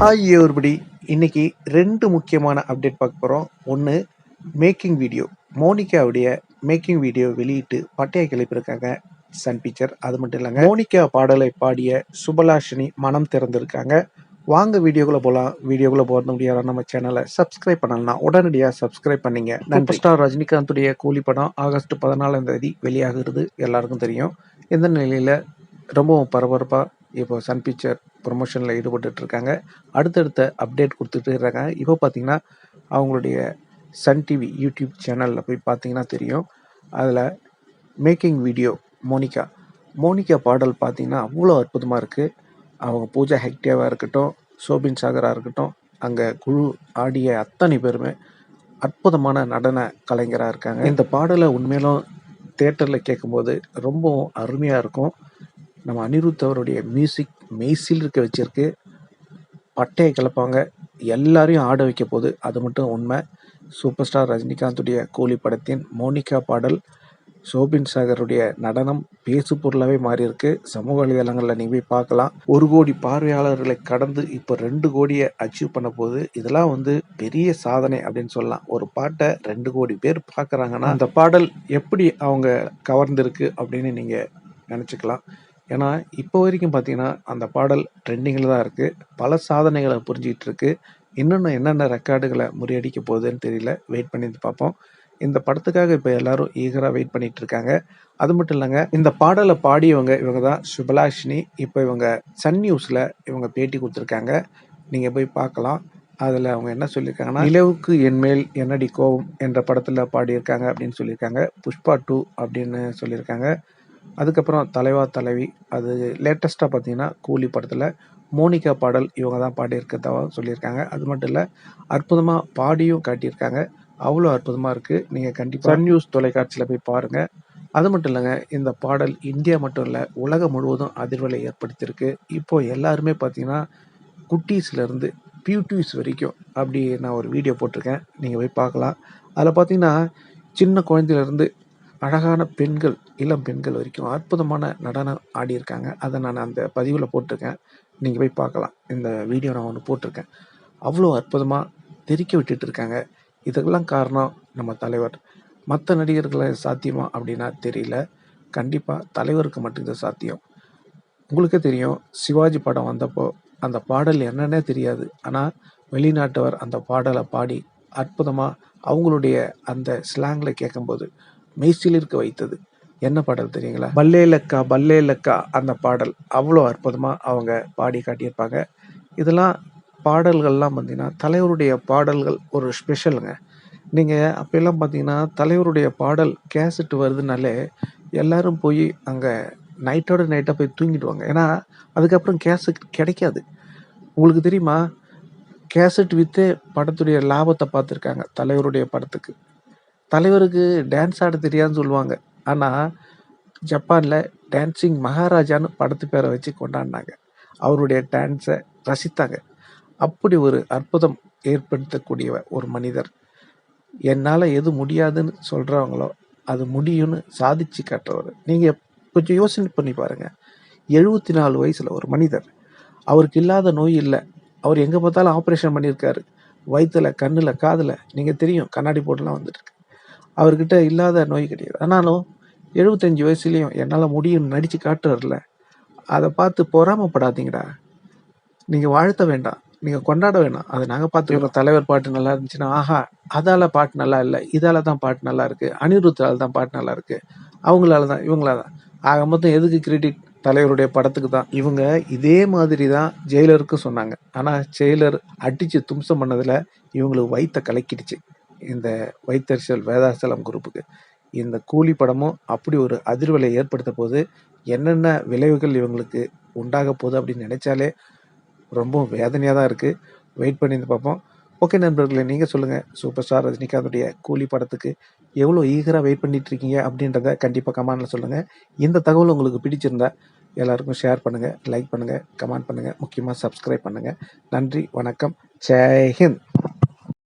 Hi ஒருபடி இன்னைக்கு ரெண்டு முக்கியமான அப்டேட் பார்க்க போகிறோம் ஒன்று மேக்கிங் வீடியோ மோனிகாவுடைய மேக்கிங் வீடியோ வெளியிட்டு பட்டையை கிளப்பியிருக்காங்க சன் பிக்சர் அது மட்டும் இல்லைங்க. மோனிகா பாடலை பாடிய சுபலாஷினி மனம் திறந்திருக்காங்க. வாங்க வீடியோக்குள்ள போகலாம் வீடியோக்குள்ள போகிறது முடியாத நம்ம சேனலை சப்ஸ்கிரைப் பண்ணலாம் உடனடியாக சப்ஸ்கிரைப் பண்ணீங்க. நன்றி. ஸ்டார் ரஜினிகாந்துடைய கூலி படம் ஆகஸ்ட் பதினாலாம் தேதி வெளியாகிறது எல்லாருக்கும் தெரியும். இந்த நிலையில் ரொம்பவும் பரபரப்பாக இப்போ சன் பிக்சர் ப்ரொமோஷனில் ஈடுபட்டுட்ருக்காங்க. அடுத்தடுத்த அப்டேட் கொடுத்துட்டு இருக்காங்க இப்போ பார்த்தீங்கன்னா அவங்களுடைய சன் டிவி யூடியூப் சேனலில் போய் பார்த்தீங்கன்னா தெரியும். அதில் மேக்கிங் வீடியோ மோனிகா. மோனிகா பாடல் பார்த்தீங்கன்னா அவ்வளோ அற்புதமாக இருக்குது அவங்க பூஜா ஹெக்டேவாக இருக்கட்டும் சோபின் சாகராக இருக்கட்டும் அங்கே குழு ஆடிய அத்தனை பேருமே அற்புதமான நடன கலைஞராக இருக்காங்க. இந்த பாடலை உண்மையிலும் தேட்டரில் கேட்கும்போது ரொம்பவும் அருமையாக இருக்கும். நம்ம அனிருத் அவருடைய மியூசிக் மெய்சில் இருக்க வச்சிருக்கு. பட்டையை கிளப்பாங்க எல்லாரையும் ஆட வைக்க போகுது அது மட்டும் உண்மை. சூப்பர் ஸ்டார் ரஜினிகாந்துடைய கூலி படத்தின் மோனிகா பாடல் சோபின் சாகருடைய நடனம் பேசு பொருளாகவே மாறியிருக்கு. சமூக வலைதளங்களில் நீங்கள் போய் பார்க்கலாம். ஒரு கோடி பார்வையாளர்களை கடந்து இப்போ ரெண்டு கோடியை அச்சீவ் பண்ண போகுது இதெல்லாம் வந்து பெரிய சாதனை அப்படின்னு சொல்லலாம். ஒரு பாட்டை ரெண்டு கோடி பேர் பார்க்குறாங்கன்னா அந்த பாடல் எப்படி அவங்க கவர்ந்திருக்கு அப்படின்னு நீங்கள் நினச்சிக்கலாம். ஏன்னா இப்போ வரைக்கும் பார்த்தீங்கன்னா அந்த பாடல் ட்ரெண்டிங்கில் தான் இருக்குது பல சாதனைகளை புரிஞ்சிக்கிட்டு இருக்குது இன்னொன்று என்னென்ன ரெக்கார்டுகளை முறியடிக்க போகுதுன்னு தெரியல. வெயிட் பண்ணி பார்ப்போம். இந்த படத்துக்காக இப்போ எல்லாரும் ஈகராக வெயிட் பண்ணிட்டு இருக்காங்க. அது மட்டும் இல்லைங்க இந்த பாடலை பாடியவங்க இவங்க தான் சுபலாஷினி இப்போ இவங்க சன் நியூஸில் இவங்க பேட்டி கொடுத்துருக்காங்க. நீங்கள் போய் பார்க்கலாம். அதில் அவங்க என்ன சொல்லியிருக்காங்கன்னா நிலவுக்கு என்மேல் என்னடி கோவம் என்ற படத்தில் பாடியிருக்காங்க அப்படின்னு சொல்லியிருக்காங்க. புஷ்பா டூ அப்படின்னு சொல்லியிருக்காங்க. அதுக்கப்புறம் தலைவா தலைவி அது லேட்டஸ்ட்டாக பார்த்தீங்கன்னா கூலி படத்தில் மோனிகா பாடல் இவங்க தான் பாடியிருக்கிறதா சொல்லியிருக்காங்க. அது மட்டும் இல்லை அற்புதமாக பாடியும் காட்டியிருக்காங்க. அவ்வளோ அற்புதமாக இருக்குது நீங்கள் கண்டிப்பாக சன் நியூஸ் தொலைக்காட்சியில் போய் பாருங்கள் அது மட்டும் இல்லைங்க இந்த பாடல் இந்தியா மட்டும் இல்லை உலகம் முழுவதும் அதிர்வலை ஏற்படுத்தியிருக்கு. இப்போ எல்லாருமே பார்த்தீங்கன்னா குட்டீஸ்லேருந்து பியூட்டிஸ் வரைக்கும் அப்படி நான் ஒரு வீடியோ போட்டிருக்கேன். நீங்கள் போய் பார்க்கலாம். அதில் பார்த்தீங்கன்னா சின்ன குழந்தையிலேருந்து அழகான பெண்கள் இளம் பெண்கள் வரைக்கும் அற்புதமான நடனம் ஆடியிருக்காங்க. அதை நான் அந்த பதிவில் போட்டிருக்கேன். நீங்கள் போய் பார்க்கலாம். இந்த வீடியோ நான் ஒன்று போட்டிருக்கேன். அவ்வளோ அற்புதமாக தெறிக்க விட்டுட்டு இருக்காங்க. இதுக்கெல்லாம் காரணம் நம்ம தலைவர். மற்ற நடிகர்களை சாத்தியமா அப்படின்னா தெரியல. கண்டிப்பாக தலைவருக்கு மட்டும் இது சாத்தியம். உங்களுக்கே தெரியும் சிவாஜி படம் வந்தப்போ அந்த பாடல் என்னன்னே தெரியாது. ஆனால் வெளிநாட்டவர் அந்த பாடலை பாடி அற்புதமாக அவங்களுடைய அந்த ஸ்லாங்கில் கேட்கும்போது மெய்சிலிருக்க வைத்தது. என்ன பாடல் தெரியுங்களா? பல்லே லக்கா பல்லே லக்கா அந்த பாடல். அவ்வளோ அற்புதமாக அவங்க பாடி காட்டியிருப்பாங்க. இதெல்லாம் பாடல்கள்லாம் பார்த்தீங்கன்னா தலைவருடைய பாடல்கள் ஒரு ஸ்பெஷலுங்க. நீங்கள் அப்போல்லாம் பார்த்தீங்கன்னா தலைவருடைய பாடல் கேசட் வருதுனாலே எல்லாரும் போய் அங்கே நைட்டோட நைட்டாக போய் தூங்கிடுவாங்க. ஏன்னா அதுக்கப்புறம் கேசட் கிடைக்காது. உங்களுக்கு தெரியுமா? கேசட் விற்றே படத்துடைய லாபத்தை பார்த்துருக்காங்க தலைவருடைய படத்துக்கு. தலைவருக்கு டான்ஸ் ஆட தெரியாதுன்னு சொல்லுவாங்க. ஆனால் ஜப்பானில் டான்ஸிங் மகாராஜான்னு படத்து பேரை வச்சு கொண்டாடினாங்க. அவருடைய டான்ஸை ரசித்தாங்க. அப்படி ஒரு அற்புதம் ஏற்படுத்தக்கூடிய ஒரு மனிதர். என்னால் எது முடியாதுன்னு சொல்கிறவங்களோ அது முடியும்னு சாதிச்சு காட்டுறவர். நீங்கள் கொஞ்சம் யோசனை பண்ணி பாருங்கள் எழுபத்தி நாலு வயசில் ஒரு மனிதர். அவருக்கு இல்லாத நோய் இல்லை. அவர் எங்கே பார்த்தாலும் ஆப்ரேஷன் பண்ணியிருக்காரு. வயிற்றுல கண்ணில் காதில் நீங்கள் தெரியும் கண்ணாடி போட்டுலாம் வந்துட்டு அவர்கிட்ட இல்லாத நோய் கிடையாது. ஆனாலும் எழுபத்தஞ்சு வயசுலேயும் என்னால் முடியும்னு நடித்து காட்டுறல அதை பார்த்து பொறாமப்படாதீங்கடா. நீங்கள் வாழ்த்த வேண்டாம். நீங்கள் கொண்டாட வேண்டாம் அதை நாங்கள் பார்த்துக்கிறோம். தலைவர் பாட்டு நல்லா இருந்துச்சுன்னா ஆஹா அதால பாட்டு நல்லா இல்லை. இதால தான் பாட்டு நல்லா இருக்கு. அனிருத்தால தான் பாட்டு நல்லா இருக்கு. அவங்களால தான் இவங்களால தான். ஆக மொத்தம் எதுக்கு கிரெடிட் தலைவருடைய படத்துக்கு தான்? இவங்க இதே மாதிரி தான் ஜெயிலருக்கும் சொன்னாங்க. ஆனால் ஜெயிலர் அடித்து தும்சம் பண்ணதில் இவங்களுக்கு வயிற்ற கலக்கிடுச்சு. இந்த வைத்தறிச்சல் வேதாசலம் குரூப்புக்கு. இந்த கூலி படமும் அப்படி ஒரு அதிர்வலை ஏற்படுத்த போது என்னென்ன விளைவுகள் இவங்களுக்கு உண்டாக போகுது அப்படின்னு நினச்சாலே ரொம்ப வேதனையாக தான் இருக்குது வெயிட் பண்ணி பார்ப்போம். ஓகே நண்பர்களே நீங்கள் சொல்லுங்கள் சூப்பர் ஸ்டார் ரஜினிகாந்துடைய கூலி படத்துக்கு எவ்வளோ ஈகராக வெயிட் பண்ணிட்டு இருக்கீங்க அப்படின்றத கண்டிப்பாக கமெண்டில் சொல்லுங்கள் இந்த தகவல் உங்களுக்கு பிடிச்சிருந்தா எல்லாருக்கும் ஷேர் பண்ணுங்கள் லைக் பண்ணுங்கள் கமெண்ட் பண்ணுங்கள் முக்கியமாக சப்ஸ்கிரைப் பண்ணுங்கள் நன்றி வணக்கம். ஜெய்ஹிந்த்